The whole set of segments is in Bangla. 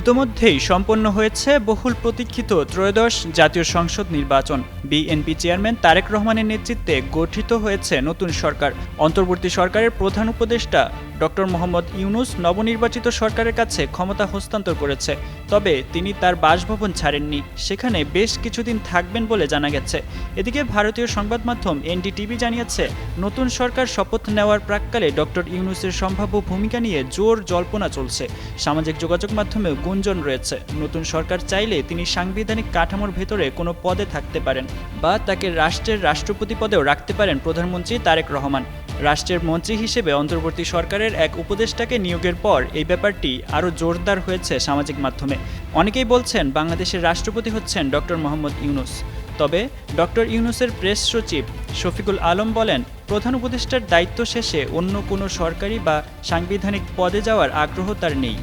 ইতোমধ্যেই সম্পন্ন হয়েছে বহুল প্রতীক্ষিত ত্রয়োদশ জাতীয় সংসদ নির্বাচন। বিএনপি চেয়ারম্যান তারেক রহমানের নেতৃত্বে গঠিত হয়েছে নতুন সরকার। অন্তর্বর্তী সরকারের প্রধান উপদেষ্টা ডক্টর মোহাম্মদ ইউনুস নবনির্বাচিত সরকারের কাছে ক্ষমতা হস্তান্তর করেছে। তবে তিনি তার বাসভবন ছাড়েননি। সেখানে বেশ কিছুদিন থাকবেন বলে জানা গেছে। এদিকে ভারতীয় সংবাদ মাধ্যম এনডিটিভি জানিয়েছে, নতুন সরকার শপথ নেওয়ার প্রাককালে ডক্টর ইউনুসের সম্ভাব্য ভূমিকা নিয়ে জোর জল্পনা চলছে। সামাজিক যোগাযোগ মাধ্যমেও গুঞ্জন রয়েছে। নতুন সরকার চাইলে তিনি সাংবিধানিক কাঠামোর ভেতরে কোনো পদে থাকতে পারেন বা তাকে রাষ্ট্রের রাষ্ট্রপতি পদেও রাখতে পারেন প্রধানমন্ত্রী তারেক রহমান। রাষ্ট্রের মন্ত্রী হিসেবে অন্তর্বর্তী সরকারের এক উপদেষ্টাকে নিয়োগের পর এই ব্যাপারটি আরও জোরদার হয়েছে সামাজিক মাধ্যমে। অনেকেই বলছেন বাংলাদেশের রাষ্ট্রপতি হচ্ছেন ডক্টর মোহাম্মদ ইউনুস। তবে ডক্টর ইউনুসের প্রেস সচিব শফিকুল আলম বলেন, প্রধান উপদেষ্টার দায়িত্ব শেষে অন্য কোনো সরকারি বা সাংবিধানিক পদে যাওয়ার আগ্রহ তার নেই।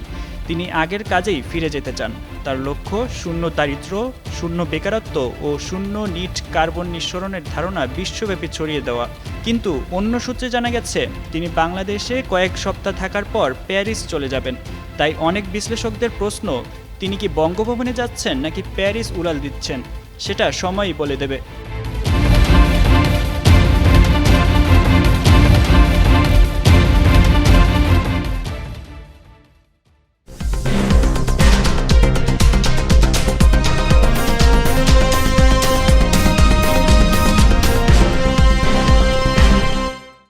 তিনি আগের কাজেই ফিরে যেতে চান। তার লক্ষ্য শূন্য দারিদ্র শূন্য বেকারত্ব ও শূন্য নিট কার্বন নিঃসরণের ধারণা বিশ্বব্যাপী ছড়িয়ে দেওয়া। কিন্তু অন্য সূত্রে জানা গেছে, তিনি বাংলাদেশে কয়েক সপ্তাহ থাকার পর প্যারিস চলে যাবেন। তাই অনেক বিশ্লেষকদের প্রশ্ন, তিনি কি বঙ্গভবনে যাচ্ছেন নাকি প্যারিস উড়াল দিচ্ছেন, সেটা সময়ই বলে দেবে।